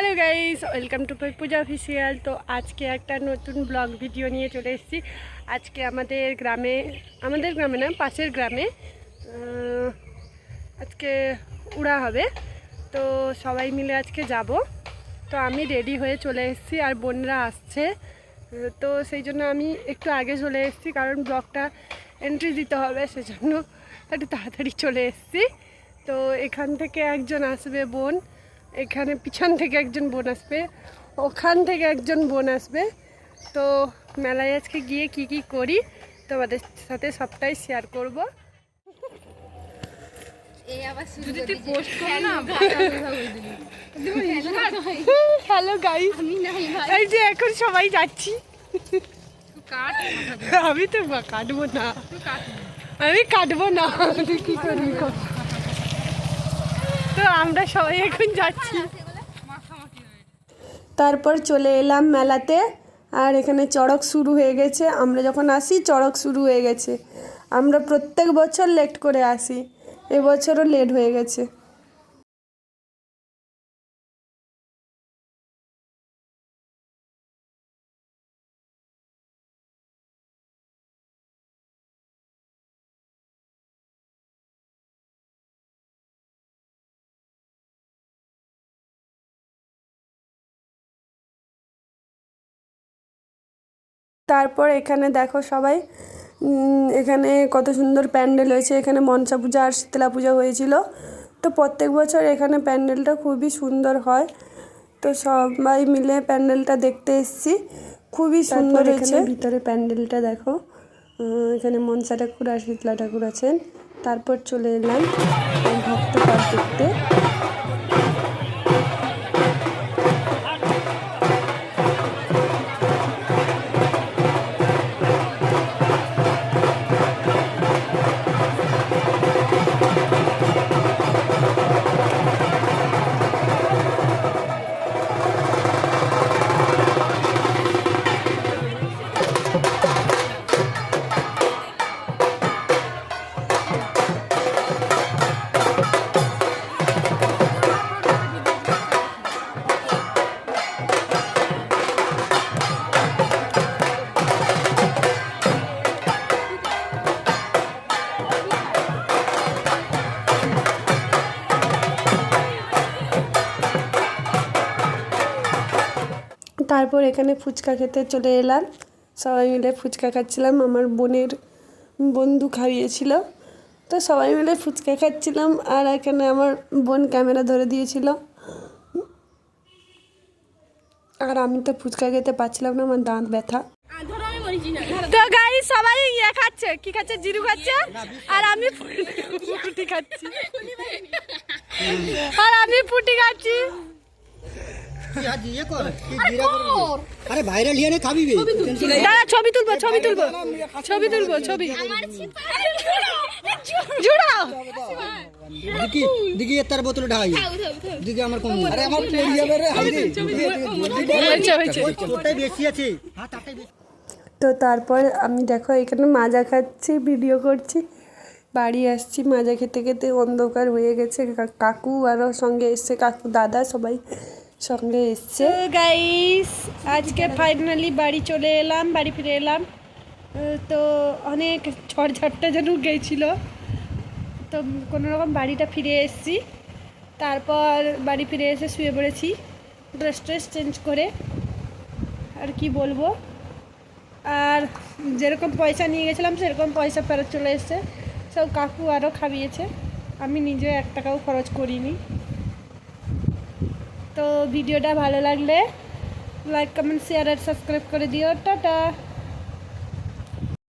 Hello guys welcome to Puja official তো আজকে একটা নতুন ব্লগ ভিডিও নিয়ে চলে এসেছি। আজকে আমাদের গ্রামে আমাদের গ্রামে না, পাশের গ্রামে আজকে উড়া হবে। তো সবাই মিলে আজকে যাব। তো আমি রেডি হয়ে চলে এসেছি আর বোনরা আসছে। তো সেই জন্য আমি একটু আগে চলে এসেছি কারণ ব্লগটা এন্ট্রি দিতে হবে, সেজন্য একটু তাড়াতাড়ি চলে এসেছি। তো এখান থেকে একজন আসবে বোন। এখানে পিছন থেকে একজন বোন আসবে ওখান থেকে একজন বোন আসবে। তো মেলায় আজকে গিয়ে কি কি করি তোমাদের সাথে সবটাই শেয়ার করব। হ্যালো গাই আমি এই যে এখন সবাই যাচ্ছি। আমি তো কাটবো না। আমি কাটবো না। কি কর। তো আমরা সবাই এখন যাচ্ছি। তারপর চলে এলাম মেলাতে, আর এখানে চড়ক শুরু হয়ে গেছে। আমরা যখন আসি, চড়ক শুরু হয়ে গেছে। আমরা প্রত্যেক বছর লেট করে আসি। এবছরও লেট হয়ে গেছে। তারপর এখানে দেখো সবাই এখানে কত সুন্দর প্যান্ডেল হয়েছে। এখানে মনসা পূজা আর শীতলা পূজা হয়েছিল। তো প্রত্যেক বছর এখানে প্যান্ডেলটা খুবই সুন্দর হয়। তো সবাই মিলে প্যান্ডেলটা দেখতে এসেছি। খুবই সুন্দর হয়েছে। ভিতরে প্যান্ডেলটা দেখো। এখানে মনসা ঠাকুর আর শীতলা ঠাকুর আছেন। তারপর চলে এলাম ভক্ত পাঠ দেখতে। তারপর এখানে ফুচকা খেতে চলে এলাম। সবাই মিলে ফুচকা খাচ্ছিলাম। আমার বোনের বন্ধু খাইয়েছিল। তো সবাই মিলে ফুচকা খাচ্ছিলাম আর এখানে আমার বোন ক্যামেরা ধরে দিয়েছিল। আর আমি তো ফুচকা খেতে পাচ্ছিলাম না, আমার দাঁত ব্যথা। তো গাই সবাই ইয়ে খাচ্ছে। কি খাচ্ছে? জিরু খাচ্ছে। আর আমি ফুটি খাচ্ছি। আর আমি ফুটি খাচ্ছি কি আজ ইয়ে কর কি জিরা করবি? আরে ভাইরাল নে খাবি বে। ছবি তুলবো। ছবি তুলবো ছবি তুলবো। ছবি জুড়াও দিকি দিকি এর তার বোতলে ঢাই দিকে আমার কম। আরে আমার পড়ে যাবে রে বেশি আছে। হ্যাঁ বেশি। তো তারপর আমি দেখো এখানে মাজা খাচ্ছি ভিডিও করছি। বাড়ি আসছি মাজা খেতে খেতে অন্ধকার হয়ে গেছে। কাকু আরও সঙ্গে এসছে কাকু দাদা সবাই। সঙ্গে এসছে। গাইস আজকে ফাইনালি বাড়ি চলে এলাম, বাড়ি ফিরে এলাম। তো অনেক ঝড়ঝাপটা যেন গেছিল তো কোনো রকম বাড়িটা ফিরে এসেছি। তারপর বাড়ি ফিরে এসে শুয়ে পড়েছি ড্রেস ট্রেস চেঞ্জ করে। আর কি বলব? আর যেরকম পয়সা নিয়ে গেছিলাম, সেরকম পয়সা ফেরত চলে এসছে। সব কাকু আরও খাইয়েছে। আমি নিজে এক টাকাও খরচ করিনি। তো ভিডিওটা ভালো লাগলে লাইক কমেন্ট শেয়ার আর সাবস্ক্রাইব করে দিও। টাটা!